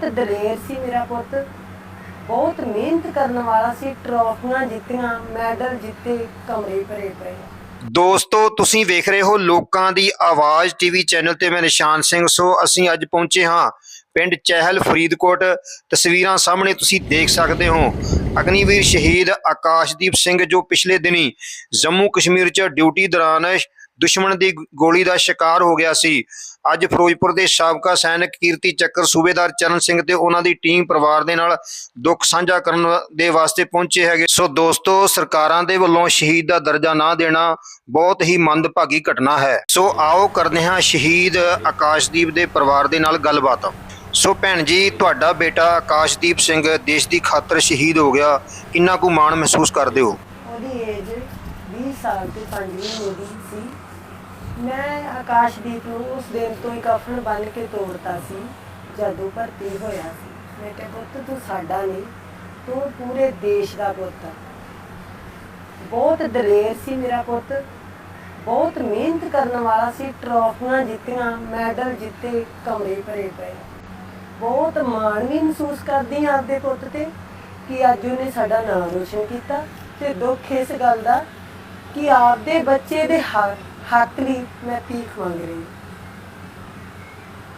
ਬਹੁਤ ਦਲੇਰ ਸੀ ਮੇਰਾ ਪੁੱਤ। ਬਹੁਤ ਮਿਹਨਤ ਕਰਨ ਵਾਲਾ ਸੀ, ਟਰੋਫੀਆਂ ਜਿੱਤੀਆਂ, ਮੈਡਲ ਜਿੱਤੇ, ਕਮਰੇ ਭਰੇ ਪਏ। ਦੋਸਤੋ, ਤੁਸੀਂ ਵੇਖ ਰਹੇ ਹੋ ਲੋਕਾਂ ਦੀ ਆਵਾਜ਼ ਟੀਵੀ ਚੈਨਲ ਤੇ ਮੈਂ ਨਿਸ਼ਾਨ ਸਿੰਘ। ਸੋ ਅਸੀਂ ਅੱਜ ਪਹੁੰਚੇ ਹਾਂ ਪਿੰਡ ਚਹਿਲ ਫਰੀਦਕੋਟ। ਤਸਵੀਰਾਂ ਸਾਹਮਣੇ ਤੁਸੀਂ ਦੇਖ ਸਕਦੇ ਹੋ ਅਗਨੀਵੀਰ ਸ਼ਹੀਦ ਆਕਾਸ਼ਦੀਪ ਸਿੰਘ ਜੋ ਪਿਛਲੇ ਦਿਨੀ ਜੰਮੂ ਕਸ਼ਮੀਰ 'ਚ ਡਿਊਟੀ ਦੌਰਾਨ ਦੁਸ਼ਮਣ ਦੀ ਗੋਲੀ ਦਾ ਸ਼ਿਕਾਰ ਹੋ ਗਿਆ ਸੀ। ਅੱਜ ਫਿਰੋਜ਼ਪੁਰ ਦੇ ਸਾਬਕਾ ਸੈਨਿਕ ਕੀਰਤੀ ਚੱਕਰ ਸੂਬੇਦਾਰ ਚਰਨ ਸਿੰਘ ਤੇ ਉਹਨਾਂ ਦੀ ਟੀਮ ਪਰਿਵਾਰ ਦੇ ਨਾਲ ਦੁੱਖ ਸਾਂਝਾ ਕਰਨ ਦੇ ਵਾਸਤੇ ਪਹੁੰਚੇ ਹੈਗੇ। ਸੋ ਦੋਸਤੋ, ਸਰਕਾਰਾਂ ਦੇ ਵੱਲੋਂ ਸ਼ਹੀਦ ਦਾ ਦਰਜਾ ਨਾ ਦੇਣਾ ਬਹੁਤ ਹੀ ਮੰਦਭਾਗੀ ਘਟਨਾ ਹੈ। ਸੋ ਆਓ ਕਰਦੇ ਹਾਂ ਸ਼ਹੀਦ ਆਕਾਸ਼ਦੀਪ ਦੇ ਪਰਿਵਾਰ ਦੇ ਨਾਲ ਗੱਲਬਾਤ। ਸੋ ਭੈਣ ਜੀ, ਤੁਹਾਡਾ ਬੇਟਾ ਆਕਾਸ਼ਦੀਪ ਸਿੰਘ ਦੇਸ਼ ਦੀ ਖਾਤਰ ਸ਼ਹੀਦ ਹੋ ਗਿਆ। ਕਿੰਨਾ ਕੁ ਮਾਣ ਮਹਿਸੂਸ ਕਰਦੇ ਹੋ? ਉਹਦੀ ਏਜ 20 ਸਾਲ ਤੇ 5 ਮਹੀਨੇ ਦੀ ਮੈਂ ਆਕਾਸ਼ਦੀਪ ਨੂੰ ਉਸ ਦਿਨ ਤੋਂ ਹੀ ਕਫਨ ਬੰਨ ਕੇ ਤੋੜਤਾ ਸੀ, ਜਦੋਂ ਭਰਤੀ ਹੋਇਆ ਸੀ। ਮੈਂ ਕਿਹਾ ਪੁੱਤ, ਤੂੰ ਸਾਡਾ ਨਹੀਂ, ਤੂੰ ਪੂਰੇ ਦੇਸ਼ ਦਾ ਪੁੱਤ ਆ। ਬਹੁਤ ਦਲੇਰ ਸੀ ਮੇਰਾ ਪੁੱਤ। ਬਹੁਤ ਮਿਹਨਤ ਕਰਨ ਵਾਲਾ ਸੀ, ਟਰੋਫੀਆਂ ਜਿੱਤੀਆਂ, ਮੈਡਲ ਜਿੱਤੇ, ਕਮਰੇ ਭਰੇ ਪਏ। ਬਹੁਤ ਮਾਣ ਵੀ ਮਹਿਸੂਸ ਕਰਦੀ ਹਾਂ ਆਪਦੇ ਪੁੱਤ ਤੇ ਕਿ ਅੱਜ ਉਹਨੇ ਸਾਡਾ ਨਾਮ ਰੋਸ਼ਨ ਕੀਤਾ ਤੇ ਦੁੱਖ ਇਸ ਗੱਲ ਦਾ ਕਿ ਆਪਦੇ ਬੱਚੇ ਦੇ ਹੱਕ ਹੱਥ ਲਈ ਮੈਂ ਭੀਖ ਮੰਗ ਰਹੀ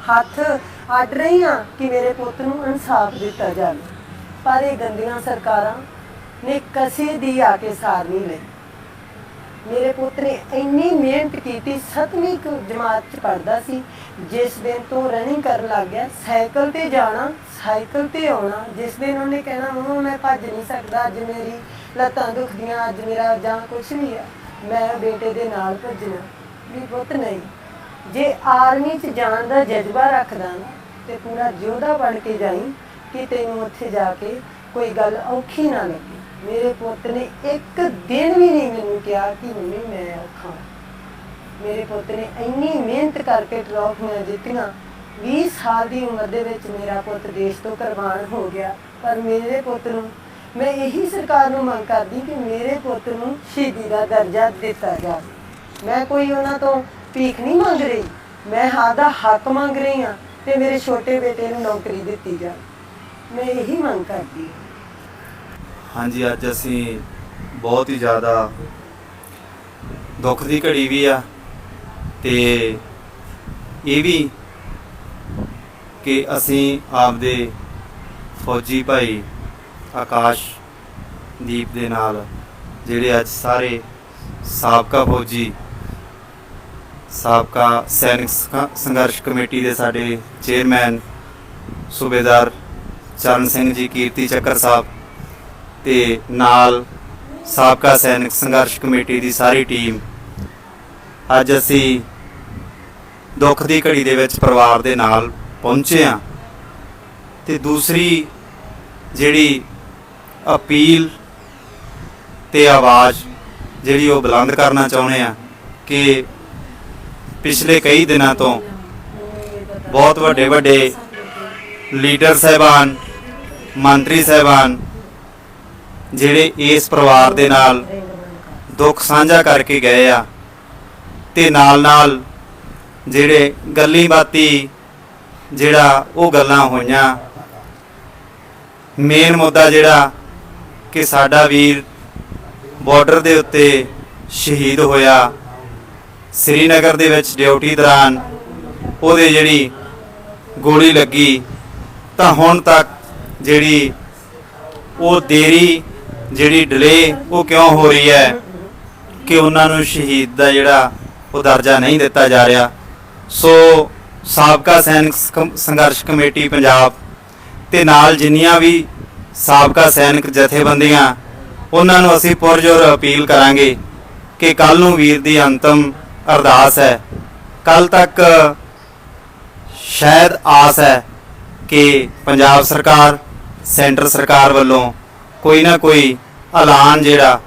ਹੱਥ ਅੱਡ ਰਹੀ ਹਾਂ ਕਿ ਮੇਰੇ ਪੁੱਤ ਨੂੰ ਇਨਸਾਫ ਦਿੱਤਾ ਜਾਵੇ। ਪਰ ਇਹ ਗੰਦੀਆਂ ਸਰਕਾਰਾਂ ਨੇ ਕਸੇ ਦੀ ਆ ਕੇ ਸਾਰ ਨਹੀਂ ਲਈ। ਮੇਰੇ ਪੁੱਤ ਨੇ ਇੰਨੀ ਮਿਹਨਤ ਕੀਤੀ, ਸੱਤਵੀਂ ਜਮਾਤ ਚ ਪੜਦਾ ਸੀ, ਜਿਸ ਦਿਨ ਤੋਂ ਰਨਿੰਗ ਕਰਨ ਲੱਗ ਗਿਆ, ਸਾਈਕਲ ਤੇ ਜਾਣਾ, ਸਾਈਕਲ ਤੇ ਆਉਣਾ, ਜਿਸ ਦਿਨ ਉਹਨੇ ਕਹਿਣਾ, ਮੰਮਾ, ਮੈਂ ਭੱਜ ਨਹੀਂ ਸਕਦਾ, ਅੱਜ ਮੇਰੀ ਲੱਤਾਂ ਦੁਖਦੀਆਂ, ਅੱਜ ਮੇਰਾ ਜਾਂ ਕੁਛ ਨਹੀਂ ਆ। ਮੈਂ ਬੇਟੇ ਦੇ ਨਾਲ ਭੱਜਣਾ ਵੀ ਪੁੱਤ ਨਹੀਂ। ਜੇ ਆਰਮੀ ਚ ਜਾਣ ਦਾ ਜਜ਼ਬਾ ਰੱਖਦਾ ਨਾ, ਤੇ ਪੂਰਾ ਯੋਧਾ ਬਣ ਕੇ ਜਾਈ ਕਿ ਤੈਨੂੰ ਉੱਥੇ ਜਾ ਕੇ ਕੋਈ ਗੱਲ ਔਖੀ ਨਾ ਲੱਗੇ। ਮੇਰੇ ਪੁੱਤ ਨੇ ਇੱਕ ਦਿਨ ਵੀ ਨਹੀਂ ਮੈਨੂੰ ਕਿਹਾ ਕਿ ਮੰਮੀ ਮੈਂ ਔਖਾ ਮੇਰੇ ਪੁੱਤ ਨੇ ਇੰਨੀ ਮਿਹਨਤ ਕਰਕੇ ਟਰੋਫੀਆਂ ਜਿੱਤੀਆਂ 20 ਸਾਲ ਦੀ ਉਮਰ ਦੇ ਵਿੱਚ ਮੇਰਾ ਪੁੱਤ ਦੇਸ਼ ਤੋਂ ਕੁਰਬਾਨ ਹੋ ਗਿਆ, ਪਰ ਮੇਰੇ ਪੁੱਤ ਨੂੰ ਮੈਂ ਇਹੀ ਸਰਕਾਰ ਨੂੰ ਮੰਗ ਕਰਦੀ ਕਿ ਮੇਰੇ ਪੁੱਤ ਨੂੰ ਸ਼ਹੀਦੀ ਦਾ ਦਰਜਾ ਦਿੱਤਾ ਜਾਵੇ। ਮੈਂ ਕੋਈ ਉਹਨਾਂ ਤੋਂ ਭੀਖ ਨਹੀਂ ਮੰਗ ਰਹੀ। ਮੈਂ ਆਦਾ ਹੱਕ ਮੰਗ ਰਹੀ ਹਾਂ ਤੇ ਮੇਰੇ ਛੋਟੇ ਬੇਟੇ ਨੂੰ ਨੌਕਰੀ ਦਿੱਤੀ ਜਾਵੇ। ਮੈਂ ਇਹੀ ਮੰਗ ਕਰਦੀ ਹਾਂਜੀ, ਅੱਜ ਅਸੀਂ ਬਹੁਤ ਹੀ ਜ਼ਿਆਦਾ ਦੁੱਖ ਦੀ ਘੜੀ ਵੀ ਆ ਤੇ ਇਹ ਵੀ ਕਿ ਅਸੀਂ ਆਪਦੇ ਫੌਜੀ ਭਾਈ ਆਕਾਸ਼ ਦੀਪ ਦੇ ਨਾਲ, ਜਿਹੜੇ ਅੱਜ ਸਾਰੇ ਸਾਬਕਾ ਫੌਜੀ, ਸਾਬਕਾ ਸੈਨਿਕ ਸੰਘਰਸ਼ ਕਮੇਟੀ ਦੇ ਸਾਡੇ ਚੇਅਰਮੈਨ ਸੂਬੇਦਾਰ ਚਰਨ ਸਿੰਘ ਜੀ, ਕੀਰਤੀ ਚੱਕਰ ਸਾਹਿਬ ਤੇ ਨਾਲ ਸਾਬਕਾ ਸੈਨਿਕ ਸੰਘਰਸ਼ ਕਮੇਟੀ ਦੀ ਸਾਰੀ ਟੀਮ। ਅੱਜ ਅਸੀਂ ਦੁੱਖ ਦੀ ਘੜੀ ਦੇ ਵਿੱਚ ਪਰਿਵਾਰ ਦੇ ਨਾਲ ਪਹੁੰਚੇ ਆ ਤੇ ਦੂਸਰੀ ਜਿਹੜੀ ਅਪੀਲ ਤੇ ਆਵਾਜ਼ ਜਿਹੜੀ ਉਹ ਬੁਲੰਦ ਕਰਨਾ ਚਾਹੁੰਦੇ ਆ ਕਿ ਪਿਛਲੇ ਕਈ ਦਿਨਾਂ ਤੋਂ ਬਹੁਤ ਵੱਡੇ ਵੱਡੇ ਲੀਡਰ ਸਹਿਬਾਨ, ਮੰਤਰੀ ਸਹਿਬਾਨ ਜਿਹੜੇ ਇਸ ਪਰਿਵਾਰ ਦੇ ਨਾਲ ਦੁੱਖ ਸਾਂਝਾ ਕਰਕੇ ਗਏ ਆ ਤੇ ਨਾਲ ਨਾਲ ਜਿਹੜੇ ਗੱਲੀ ਬਾਤੀ ਜਿਹੜਾ ਉਹ ਗੱਲਾਂ ਹੋਈਆਂ ਮੇਨ ਮੁੱਦਾ ਜਿਹੜਾ ਕਿ ਸਾਡਾ ਵੀਰ ਬਾਰਡਰ ਦੇ ਉੱਤੇ ਸ਼ਹੀਦ ਹੋਇਆ। ਸ੍ਰੀਨਗਰ ਦੇ ਵਿੱਚ ਡਿਊਟੀ ਦੌਰਾਨ ਉਹਦੇ ਜਿਹੜੀ ਗੋਲੀ ਲੱਗੀ, ਤਾਂ ਹੁਣ ਤੱਕ ਜਿਹੜੀ ਉਹ ਦੇਰੀ, ਜਿਹੜੀ ਡਿਲੇ ਉਹ ਕਿਉਂ ਹੋ ਰਹੀ ਹੈ ਕਿ ਉਹਨਾਂ ਨੂੰ ਸ਼ਹੀਦ ਦਾ ਜਿਹੜਾ ਉਹ ਦਰਜਾ ਨਹੀਂ ਦਿੱਤਾ ਜਾ ਰਿਹਾ। ਸੋ ਸਾਬਕਾ ਸੈਨਿਕ ਸੰਘਰਸ਼ ਕਮੇਟੀ ਪੰਜਾਬ ਤੇ ਨਾਲ ਜਿੰਨੀਆਂ ਵੀ ਸਾਬਕਾ ਸੈਨਿਕ ਜਥੇਬੰਦੀਆਂ, ਉਹਨਾਂ ਨੂੰ ਅਸੀਂ ਪੁਰਜੋਰ ਅਪੀਲ ਕਰਾਂਗੇ ਕਿ ਕੱਲ ਨੂੰ ਵੀਰ ਦੀ ਅੰਤਮ ਅਰਦਾਸ ਹੈ। ਕੱਲ ਤੱਕ ਸ਼ਾਇਦ ਆਸ ਹੈ ਕਿ ਪੰਜਾਬ ਸਰਕਾਰ, ਸੈਂਟਰ ਸਰਕਾਰ ਵੱਲੋਂ ਕੋਈ ਨਾ ਕੋਈ ਐਲਾਨ ਜਿਹੜਾ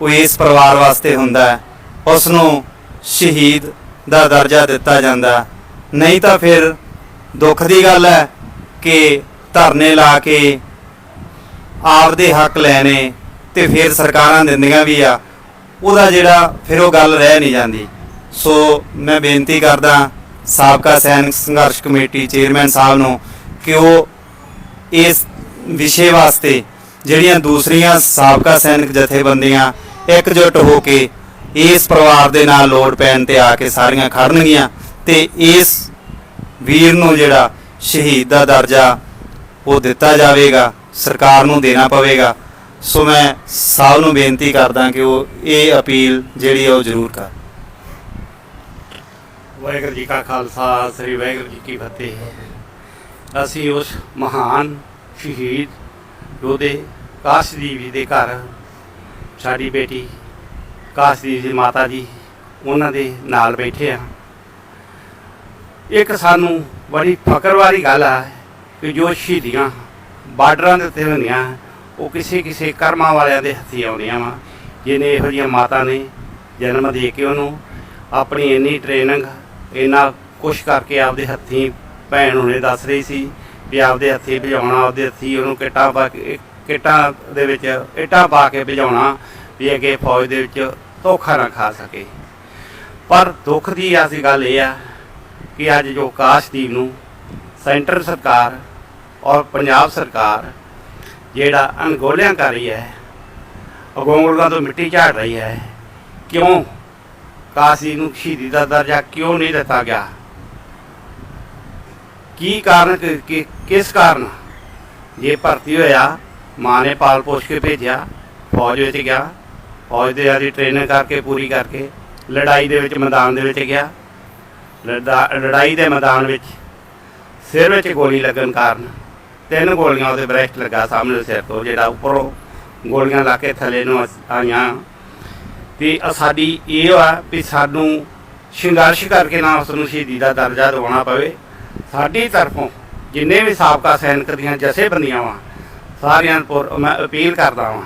ਉਹ ਇਸ ਪਰਿਵਾਰ ਵਾਸਤੇ ਹੁੰਦਾ ਹੈ, ਉਸ ਨੂੰ ਸ਼ਹੀਦ ਦਾ ਦਰਜਾ ਦਿੱਤਾ ਜਾਂਦਾ ਨਹੀਂ ਤਾਂ ਫਿਰ ਦੁੱਖ ਦੀ ਗੱਲ ਹੈ ਕਿ ਧਰਨੇ ਲਾ ਕੇ ਆਪਦੇ ਹੱਕ ਲੈਣੇ ਤੇ ਫਿਰ ਸਰਕਾਰਾਂ ਦਿੰਦੀਆਂ ਵੀ ਆ, ਉਹਦਾ ਜਿਹੜਾ ਫਿਰ ਉਹ ਗੱਲ ਰਹਿ ਨਹੀਂ ਜਾਂਦੀ। ਸੋ ਮੈਂ ਬੇਨਤੀ ਕਰਦਾ ਸਾਬਕਾ ਸੈਨਿਕ ਸੰਘਰਸ਼ ਕਮੇਟੀ ਚੇਅਰਮੈਨ ਸਾਹਿਬ ਨੂੰ ਕਿ ਉਹ ਇਸ ਵਿਸ਼ੇ ਵਾਸਤੇ ਜਿਹੜੀਆਂ ਦੂਸਰੀਆਂ ਸਾਬਕਾ ਸੈਨਿਕ ਜਥੇਬੰਦੀਆਂ ਇਕਜੁੱਟ ਹੋ ਕੇ ਇਸ ਪਰਿਵਾਰ ਦੇ ਨਾਲ ਲੋੜ ਪੈਣ ਤੇ ਆ ਕੇ ਸਾਰੀਆਂ ਖੜਨਗੀਆਂ ਤੇ ਇਸ ਵੀਰ ਨੂੰ ਜਿਹੜਾ ਸ਼ਹੀਦ ਦਾ ਦਰਜਾ ਉਹ ਦਿੱਤਾ ਜਾਵੇਗਾ। ਸਰਕਾਰ ਨੂੰ ਦੇਣਾ ਪਵੇਗਾ। ਸੋ ਮੈਂ ਸਭ ਨੂੰ ਬੇਨਤੀ ਕਰਦਾ ਕਿ ਉਹ ਇਹ ਅਪੀਲ ਜਿਹੜੀ ਹੈ ਉਹ ਜ਼ਰੂਰ ਕਰ। ਵਾਹਿਗੁਰੂ ਜੀ ਕਾ ਖਾਲਸਾ, ਸ੍ਰੀ ਵਾਹਿਗੁਰੂ ਜੀ ਕੀ ਫਤਿਹ। ਅਸੀਂ ਉਸ ਮਹਾਨ ਸ਼ਹੀਦ ਯੋਧੇ ਕਾਸ਼ਦੀਪ ਜੀ ਦੇ ਘਰ, ਸਾਡੀ ਬੇਟੀ ਕਾਸ਼ਦੀਪ ਜੀ ਮਾਤਾ ਜੀ, ਉਹਨਾਂ ਦੇ ਨਾਲ ਬੈਠੇ ਆ ਇੱਕ ਸਾਨੂੰ ਬੜੀ ਫਕਰ ਵਾਲੀ ਗੱਲ ਆ ਕਿ ਜੋ ਸ਼ਹੀਦੀਆਂ ਬਾਰਡਰਾਂ ਦੇ ਉੱਤੇ ਹੁੰਦੀਆਂ, ਉਹ ਕਿਸੇ ਕਿਸੇ ਕਰਮਾਂ ਵਾਲਿਆਂ ਦੇ ਹੱਥੀ ਆਉਂਦੀਆਂ ਵਾ, ਜਿਹਨੇ ਇਹੋ ਜਿਹੀਆਂ ਮਾਤਾ ਨੇ ਜਨਮ ਦੇ ਕੇ ਉਹਨੂੰ ਆਪਣੀ ਇੰਨੀ ਟ੍ਰੇਨਿੰਗ ਇੰਨਾ ਕੁਛ ਕਰਕੇ ਆਪਦੇ ਹੱਥੀਂ ਭੈਣ ਹੁਣੇ ਦੱਸ ਰਹੀ ਸੀ ਵੀ ਆਪਦੇ ਹੱਥੀਂ ਭਜਾਉਣਾ, ਆਪਦੇ ਹੱਥੀਂ ਉਹਨੂੰ ਕਿੱਟਾਂ ਪਾ ਕੇ, ਕਿੱਟਾਂ ਦੇ ਵਿੱਚ ਇੱਟਾਂ ਪਾ ਕੇ ਭਜਾਉਣਾ ਵੀ ਅੱਗੇ ਫੌਜ ਦੇ ਵਿੱਚ ਧੋਖਾ ਨਾ ਖਾ ਸਕੇ। ਪਰ ਦੁੱਖ ਦੀ ਐਸੀ ਗੱਲ ਇਹ ਆ ਕਿ ਅੱਜ ਜੋ ਕਾਸ਼ਦੀਪ ਨੂੰ ਸੈਂਟਰ ਸਰਕਾਰ ਔਰ ਪੰਜਾਬ ਸਰਕਾਰ ਜਿਹੜਾ ਅਣਗੋਲਿਆਂ ਕਰ ਰਹੀ ਹੈ ਅਗੋਂਗਲਾਂ ਤੋਂ ਮਿੱਟੀ ਝਾੜ ਰਹੀ ਹੈ, ਕਿਉਂ ਕਾਸੀ ਨੂੰ ਸ਼ਹੀਦੀ ਦਾ ਦਰਜਾ ਕਿਉਂ ਨਹੀਂ ਦਿੱਤਾ ਗਿਆ? ਕੀ ਕਾਰਨ ਕਿਸ ਕਾਰਨ? ਜੇ ਭਰਤੀ ਹੋਇਆ, ਮਾਂ ਨੇ ਪਾਲ ਪੋਸ਼ ਕੇ ਭੇਜਿਆ, ਫੌਜ ਵਿੱਚ ਗਿਆ, ਫੌਜ ਦੇ ਆਦੀ ਟ੍ਰੇਨਿੰਗ ਕਰਕੇ, ਪੂਰੀ ਕਰਕੇ, ਲੜਾਈ ਦੇ ਵਿੱਚ ਮੈਦਾਨ ਦੇ ਵਿੱਚ ਗਿਆ ਲੜਾਈ ਦੇ ਮੈਦਾਨ ਵਿੱਚ ਸਿਰ ਵਿੱਚ ਗੋਲੀ ਲੱਗਣ ਕਾਰਨ ਤਿੰਨ ਗੋਲੀਆਂ ਉਹਦੇ ਬ੍ਰੈਸਟ ਲੱਗਾ ਸਾਹਮਣੇ ਸਿਰ ਤੋਂ, ਜਿਹੜਾ ਉੱਪਰੋਂ ਗੋਲੀਆਂ ਲਾ ਕੇ ਥੱਲੇ ਨੂੰ ਆਈਆਂ। ਤੇ ਸਾਡੀ ਇਹ ਆ ਵੀ ਸਾਨੂੰ ਸੰਘਰਸ਼ ਕਰਕੇ ਨਾ ਉਸ ਨੂੰ ਸ਼ਹੀਦੀ ਦਾ ਦਰਜਾ ਦਿਵਾਉਣਾ ਪਵੇ। ਸਾਡੀ ਤਰਫੋਂ ਜਿੰਨੇ ਵੀ ਸਾਬਕਾ ਸੈਨਿਕ ਦੀਆਂ ਜਥੇਬੰਦੀਆਂ ਵਾ, ਸਾਰਿਆਂ ਨੂੰ ਮੈਂ ਅਪੀਲ ਕਰਦਾ ਵਾਂ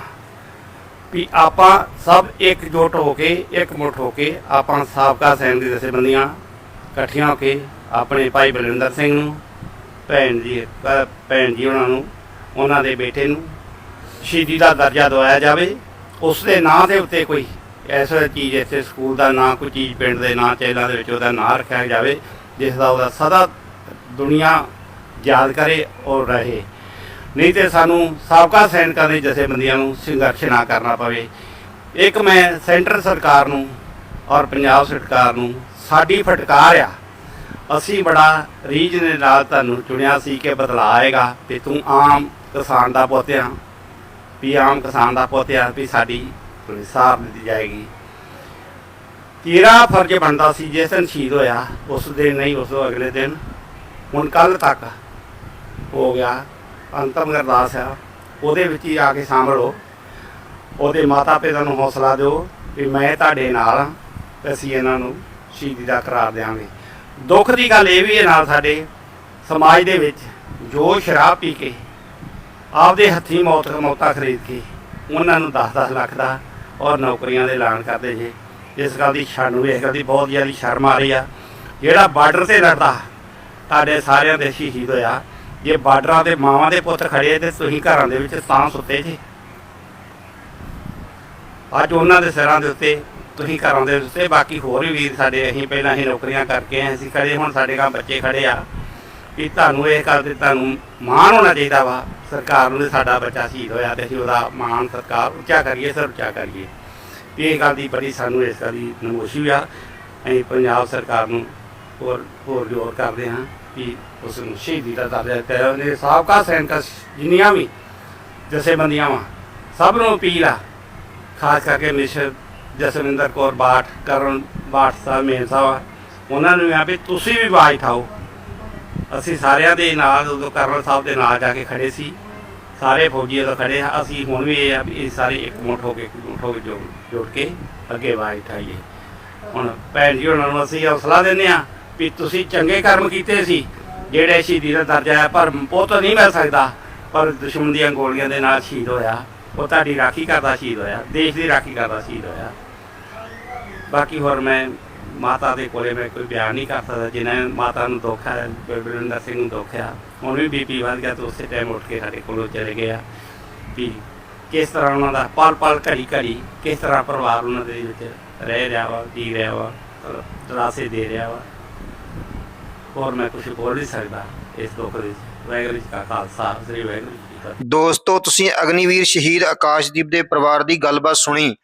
ਵੀ ਆਪਾਂ ਸਭ ਇਕਜੁੱਟ ਹੋ ਕੇ, ਇਕਮੁੱਠ ਹੋ ਕੇ ਆਪਾਂ ਸਾਬਕਾ ਸੈਨਿਕ ਜਥੇਬੰਦੀਆਂ ਇਕੱਠੀਆਂ ਹੋ ਕੇ ਆਪਣੇ ਭਾਈ ਬਲਵਿੰਦਰ ਸਿੰਘ ਨੂੰ ਭੈਣ ਜੀ ਅ, ਭੈਣ ਜੀ ਉਹਨਾਂ ਨੂੰ ਉਹਨਾਂ ਦੇ ਬੇਟੇ ਨੂੰ ਸ਼ਹੀਦੀ ਦਾ ਦਰਜਾ ਦਵਾਇਆ ਜਾਵੇ। ਉਸ ਦੇ ਨਾਂ ਦੇ ਉੱਤੇ ਕੋਈ ਐਸਾ ਚੀਜ਼ ਇੱਥੇ ਸਕੂਲ ਦਾ ਨਾਂ ਕੋਈ ਚੀਜ਼ ਪਿੰਡ ਦੇ ਨਾਂ ਚੇਲਾਂ ਦੇ ਵਿੱਚ ਉਹਦਾ ਨਾਂ ਰੱਖਿਆ ਜਾਵੇ ਜਿਸ ਦਾ ਉਹਦਾ ਸਦਾ ਦੁਨੀਆ ਯਾਦ ਕਰੇ ਔਰ ਰਹੇ। ਨਹੀਂ ਤੇ ਸਾਨੂੰ ਸਾਬਕਾ ਸੈਨਿਕਾਂ ਦੇ ਜਥੇਬੰਦੀਆਂ ਨੂੰ ਸੰਘਰਸ਼ ਨਾ ਕਰਨਾ ਪਵੇ। ਇੱਕ ਮੈਂ ਸੈਂਟਰ ਸਰਕਾਰ ਨੂੰ ਔਰ ਪੰਜਾਬ ਸਰਕਾਰ ਨੂੰ ਸਾਡੀ ਫਟਕਾਰ ਆ। ਅਸੀਂ ਬੜਾ ਰੀਝ ਦੇ ਨਾਲ ਤੁਹਾਨੂੰ ਚੁਣਿਆ ਸੀ ਕਿ ਬਦਲਾਅ ਆਏਗਾ ਤੇ ਤੂੰ ਆਮ ਕਿਸਾਨ ਦਾ ਪੁੱਤ ਆ, ਵੀ ਆਮ ਕਿਸਾਨ ਦਾ ਪੁੱਤ ਆ, ਵੀ ਸਾਡੀ ਸਾਰ ਦਿੱਤੀ ਜਾਏਗੀ। ਤੇਰਾ ਫਰਜ਼ ਬਣਦਾ ਸੀ ਜਿਸ ਦਿਨ ਸ਼ਹੀਦ ਹੋਇਆ, ਉਸ ਦਿਨ ਨਹੀਂ, ਉਸ ਤੋਂ ਅਗਲੇ ਦਿਨ। ਹੁਣ ਕੱਲ ਤੱਕ ਹੋ ਗਿਆ, ਅੰਤਮ ਅਰਦਾਸ ਆ। ਉਹਦੇ ਵਿੱਚ ਹੀ ਆ ਕੇ ਸਾਂਭਲੋ ਉਹਦੇ ਮਾਤਾ ਪਿਤਾ ਨੂੰ ਹੌਸਲਾ ਦਿਓ ਵੀ ਮੈਂ ਤੁਹਾਡੇ ਨਾਲ ਹਾਂ ਤੇ ਅਸੀਂ ਇਹਨਾਂ ਨੂੰ ਸ਼ਹੀਦੀ ਦਾ ਕਰਾਰ ਦੇਵਾਂਗੇ ਦੁੱਖ ਦੀ ਗੱਲ ਇਹ ਵੀ ਹੈ ਨਾਲ ਸਾਡੇ ਸਮਾਜ ਦੇ ਵਿੱਚ, ਜੋ ਸ਼ਰਾਬ ਪੀ ਕੇ ਆਪਦੇ ਹੱਥੀਂ ਮੌਤ ਮੌਤਾਂ ਖਰੀਦ ਕੇ ਉਹਨਾਂ ਨੂੰ 10-10 ਲੱਖ ਦਾ ਔਰ ਨੌਕਰੀਆਂ ਦੇ ਐਲਾਨ ਕਰਦੇ ਜੇ। ਇਸ ਗੱਲ ਦੀ ਸਾਨੂੰ ਇਸ ਗੱਲ ਦੀ ਬਹੁਤ ਜ਼ਿਆਦਾ ਸ਼ਰਮ ਆ ਰਹੀ ਆ। ਜਿਹੜਾ ਬਾਰਡਰ ਤੇ ਲੜਦਾ, ਤੁਹਾਡੇ ਸਾਰਿਆਂ ਦੇ ਸ਼ਹੀਦ ਹੋਇਆ। ਜੇ ਬਾਰਡਰਾਂ ਦੇ ਮਾਵਾਂ ਦੇ ਪੁੱਤ ਖੜੇ ਤੇ ਤੁਸੀਂ ਘਰਾਂ ਦੇ ਵਿੱਚ ਤਾਂ ਸੁੱਤੇ ਜੀ। ਅੱਜ ਉਹਨਾਂ ਦੇ ਸਿਰਾਂ ਦੇ ਉੱਤੇ ਤੁਸੀਂ ਘਰਾਂ ਦੇ ਉੱਤੇ, ਬਾਕੀ ਹੋਰ ਵੀ ਵੀਰ ਸਾਡੇ ਅਸੀਂ ਪਹਿਲਾਂ ਹੀ ਨੌਕਰੀਆਂ ਕਰਕੇ ਆਏ ਅਸੀਂ ਖੜੇ ਹੁਣ ਸਾਡੇ ਘਰ ਬੱਚੇ ਖੜੇ ਆ। ਕਿ ਤੁਹਾਨੂੰ ਇਹ ਗੱਲ ਤੇ ਤੁਹਾਨੂੰ ਮਾਣ ਹੋਣਾ ਚਾਹੀਦਾ ਵਾ, ਸਰਕਾਰ ਨੂੰ ਸਾਡਾ ਬੱਚਾ ਸ਼ਹੀਦ ਹੋਇਆ ਤੇ ਅਸੀਂ ਉਹਦਾ ਮਾਣ ਸਰਕਾਰ ਉੱਚਾ ਕਰੀਏ, ਸਰ ਉੱਚਾ ਕਰੀਏ। ਵੀ ਇਹ ਗੱਲ ਦੀ ਬੜੀ ਸਾਨੂੰ ਇਸ ਗੱਲ ਦੀ ਨਮੋਸ਼ੀ ਆ। ਅਸੀਂ ਪੰਜਾਬ ਸਰਕਾਰ ਨੂੰ ਹੋਰ ਹੋਰ ਜ਼ੋਰ ਕਰਦੇ ਹਾਂ ਕਿ ਉਸ ਨੂੰ ਸ਼ਹੀਦੀ ਦਾ ਦਰਜਾ ਦਿੱਤਾ ਉਹਨੇ ਸਾਬਕਾ ਸੈਨਿਕ ਜਿੰਨੀਆਂ ਵੀ ਜਥੇਬੰਦੀਆਂ ਵਾ, ਸਭ ਨੂੰ ਅਪੀਲ ਆ, ਖਾਸ ਕਰਕੇ ਮਿਸਰ ਜਸਵਿੰਦਰ ਕੌਰ ਬਾਠ, ਕਰਨ ਬਾਠ ਸਾਹਿਬ, ਮੇਨ ਸਾਹਿਬ ਉਹਨਾਂ ਨੂੰ ਆ ਵੀ ਤੁਸੀਂ ਵੀ ਆਵਾਜ਼ ਉਠਾਓ। ਅਸੀਂ ਸਾਰਿਆਂ ਦੇ ਨਾਲ, ਉਦੋਂ ਕਰਨਲ ਸਾਹਿਬ ਦੇ ਨਾਲ ਜਾ ਕੇ ਖੜੇ ਸੀ। ਸਾਰੇ ਫੌਜੀ ਉਦੋਂ ਖੜੇ ਆ। ਅਸੀਂ ਹੁਣ ਵੀ ਇਹ ਆ ਵੀ ਇਹ ਸਾਰੇ ਇਕਮੁੱਠ ਹੋ ਕੇ ਇਕਮੁੱਠ ਹੋ ਕੇ ਜੋੜ, ਜੁੜ ਕੇ ਅੱਗੇ ਆਵਾਜ਼ ਉਠਾਈਏ। ਹੁਣ ਭੈਣ ਜੀ, ਉਹਨਾਂ ਨੂੰ ਅਸੀਂ ਹੌਸਲਾ ਦਿੰਦੇ ਆ ਵੀ ਤੁਸੀਂ ਚੰਗੇ ਕਰਮ ਕੀਤੇ ਸੀ। ਜਿਹੜੇ ਸ਼ਹੀਦੀ ਦਾ ਦਰਜਾ ਹੈ ਪਰ ਬਹੁਤ ਨਹੀਂ ਮਿਲ ਸਕਦਾ। ਪਰ ਦੁਸ਼ਮਣ ਦੀਆਂ ਗੋਲੀਆਂ ਦੇ ਨਾਲ ਸ਼ਹੀਦ ਹੋਇਆ। ਉਹ ਤੁਹਾਡੀ ਰਾਖੀ ਕਰਦਾ ਸ਼ਹੀਦ ਹੋਇਆ, ਦੇਸ਼ ਦੀ ਰਾਖੀ ਕਰਦਾ ਸ਼ਹੀਦ ਹੋਇਆ। ਬਾਕੀ ਹੋਰ ਮੈਂ ਮਾਤਾ ਦੇ ਕੋਲੇ ਮੈਂ ਕੋਈ ਬਿਆਨ ਨਹੀਂ ਕਰ ਸਕਦਾ, ਜਿਨ੍ਹਾਂ ਮਾਤਾ ਨੂੰ ਦੁੱਖ ਹੈ ਬਲਵਿੰਦਰ ਸਿੰਘ ਨੂੰ ਦੁੱਖ ਆ ਹੁਣ ਵੀ ਬੀਪੀ ਵੱਧ ਗਿਆ ਤਾਂ ਉਸੇ ਟਾਈਮ ਉੱਠ ਕੇ ਸਾਡੇ ਕੋਲੋਂ ਚਲੇ ਗਿਆ ਵੀ ਕਿਸ ਤਰ੍ਹਾਂ ਉਹਨਾਂ ਦਾ ਪਲ ਪਲ ਘੜੀ ਘੜੀ ਕਿਸ ਤਰ੍ਹਾਂ ਪਰਿਵਾਰ ਉਹਨਾਂ ਦੇ ਵਿੱਚ ਰਹਿ ਰਿਹਾ ਵਾ, ਜੀ ਰਿਹਾ ਵਾ ਦਰਾਸੇ ਦੇ ਰਿਹਾ ਵਾ। ਹੋਰ ਮੈਂ ਕੁਝ ਬੋਲ ਨਹੀਂ ਸਕਦਾ ਇਸ ਦੁੱਖ ਦੇ ਵਿੱਚ। ਵਾਹਿਗੁਰੂ ਜੀ ਕਾ ਖਾਲਸਾ, ਸ੍ਰੀ ਵਾਹਿਗੁਰੂ ਜੀ ਦੋਸਤੋ, ਤੁਸੀਂ ਅਗਨੀਵੀਰ ਸ਼ਹੀਦ ਆਕਾਸ਼ਦੀਪ ਦੇ ਪਰਿਵਾਰ ਦੀ ਗੱਲਬਾਤ ਸੁਣੀ।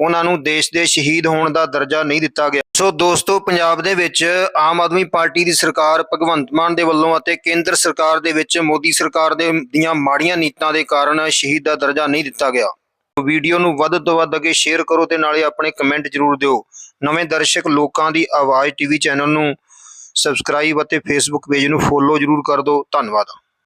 ਉਹਨਾਂ ਨੂੰ ਦੇਸ਼ ਦੇ ਸ਼ਹੀਦ ਹੋਣ ਦਾ ਦਰਜਾ ਨਹੀਂ ਦਿੱਤਾ ਗਿਆ। ਸੋ ਦੋਸਤੋ, ਪੰਜਾਬ ਦੇ ਵਿੱਚ ਆਮ ਆਦਮੀ ਪਾਰਟੀ ਦੀ ਸਰਕਾਰ ਭਗਵੰਤ ਮਾਨ ਦੇ ਵੱਲੋਂ ਅਤੇ ਕੇਂਦਰ ਸਰਕਾਰ ਦੇ ਵਿੱਚ ਮੋਦੀ ਸਰਕਾਰ ਦੇ ਦੀਆਂ ਮਾੜੀਆਂ ਨੀਤਾਂ ਦੇ ਕਾਰਨ ਸ਼ਹੀਦ ਦਾ ਦਰਜਾ ਨਹੀਂ ਦਿੱਤਾ ਗਿਆ। ਵੀਡੀਓ ਨੂੰ ਵੱਧ ਤੋਂ ਵੱਧ ਅੱਗੇ ਸ਼ੇਅਰ ਕਰੋ ਤੇ ਨਾਲੇ ਆਪਣੇ ਕਮੈਂਟ ਜ਼ਰੂਰ ਦਿਓ। ਨਵੇਂ ਦਰਸ਼ਕ ਲੋਕਾਂ ਦੀ ਆਵਾਜ਼ ਟੀਵੀ ਚੈਨਲ ਨੂੰ ਸਬਸਕ੍ਰਾਈਬ ਅਤੇ ਫੇਸਬੁੱਕ ਪੇਜ ਨੂੰ ਫੋਲੋ ਜ਼ਰੂਰ ਕਰ ਦਿਓ। ਧੰਨਵਾਦ।